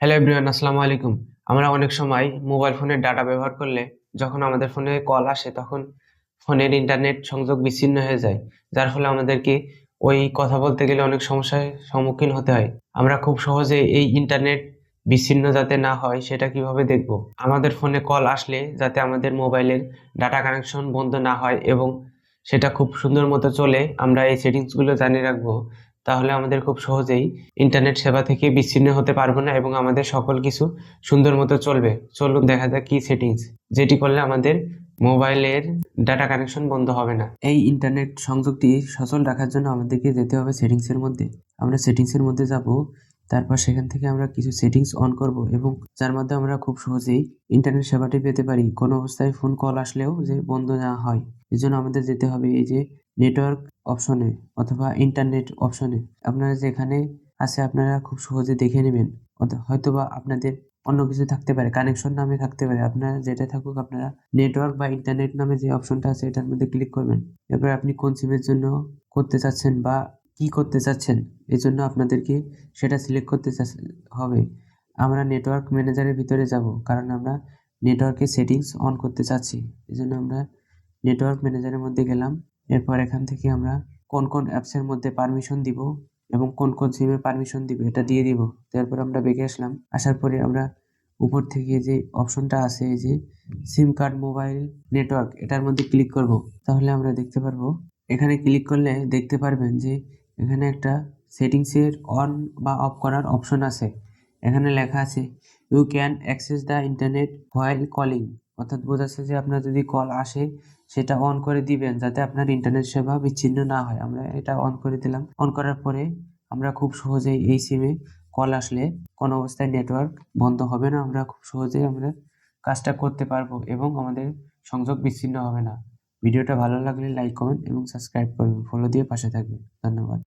Hello everyone আসসালামু আলাইকুম। আমরা অনেক সময় মোবাইল ফোনের ডাটা ব্যবহার করলে যখন আমাদের ফোনে কল আসে, তখন ফোনের ইন্টারনেট সংযোগ বিচ্ছিন্ন হয়ে যায়, যার ফলে আমাদেরকে ওই কথা বলতে গেলে অনেক সমস্যার সম্মুখীন হতে হয়। আমরা খুব সহজে এই ইন্টারনেট বিচ্ছিন্ন যাতে না হয়, সেটা কীভাবে দেখব? আমাদের ফোনে কল আসলে যাতে আমাদের মোবাইলের ডাটা কানেকশন বন্ধ না হয় এবং সেটা খুব সুন্দর মতো চলে, আমরা এই সেটিংসগুলো জানিয়ে রাখব। তাহলে আমাদের খুব সহজেই ইন্টারনেট সেবা থেকে বিচ্ছিন্ন হতে পারব না এবং আমাদের সকল কিছু সুন্দর মতো চলবে। চলুন দেখা যাক কি সেটিংস যেটি করলে আমাদের মোবাইলের ডাটা কানেকশন বন্ধ হবে না। এই ইন্টারনেট সংযোগটি সচল রাখার জন্য আমাদেরকে যেতে হবে সেটিংসের মধ্যে। আমরা সেটিংসের মধ্যে যাব, তারপর সেখান থেকে আমরা কিছু সেটিংস অন করব এবং যার মধ্যে আমরা খুব সহজেই ইন্টারনেট সেবাটি পেতে পারি। কোনো অবস্থায় ফোন কল আসলেও যে বন্ধ না হয় এই জন্য আমাদের যেতে হবে এই যে নেটওয়ার্ক অপশনে অথবা ইন্টারনেট অপশনে আপনারা যেখানে আছে আপনারা খুব সহজে দেখে নেবেন। হয়তোবা আপনাদের অন্য কিছু থাকতে পারে কানেকশন নামে থাকতে পারে। আপনারা যেটা থাকুক আপনারা নেটওয়ার্ক বা ইন্টারনেট নামে যে অপশনটা আছে এটার মধ্যে ক্লিক করবেন। এরপর আপনি কোন সিমের জন্য করতে চাচ্ছেন বা কি করতে চাচ্ছেন এই জন্য আপনাদেরকে সেটা সিলেক্ট করতে হবে। আমরা নেটওয়ার্ক ম্যানেজারের ভিতরে যাব, কারণ আমরা নেটওয়ার্কের সেটিংস অন করতে চাচ্ছি। এই জন্য আমরা নেটওয়ার্ক ম্যানেজারের মধ্যে গেলাম। এরপর এখান থেকে আমরা কোন কোন অ্যাপসের মধ্যে পারমিশন দিব এবং কোন কোন সিমে পারমিশন দিব, এটা দিয়ে দিব। তারপর আমরা বেঁকে আসলাম। আসার পরে আমরা উপর থেকে যে অপশনটা আছে, এই যে সিম কার্ড মোবাইল নেটওয়ার্ক এটার মধ্যে ক্লিক করব। তাহলে আমরা দেখতে পারব, এখানে ক্লিক করলে দেখতে পারবেন যে এখানে একটা সেটিংসের অন বা অফ করার অপশন আছে। এখানে লেখা আছে you can access the internet while calling অর্থাৎ বোঝাচ্ছে যে আপনার যদি কল আসে সেটা অন করে দিবেন যাতে আপনার ইন্টারনেট সেবা বিচ্ছিন্ন না হয়। আমরা এটা অন করে দিলাম। অন করার পরে আমরা খুব সহজেই এই সিমে কল আসলে কোনো অবস্থায় নেটওয়ার্ক বন্ধ হবে না। আমরা খুব সহজেই আমরা কাজটা করতে পারব এবং আমাদের সংযোগ বিচ্ছিন্ন হবে না। ভিডিওটা ভালো লাগলে লাইক কমেন্ট এবং সাবস্ক্রাইব করবেন। ফলো দিয়ে পাশে থাকবেন। ধন্যবাদ।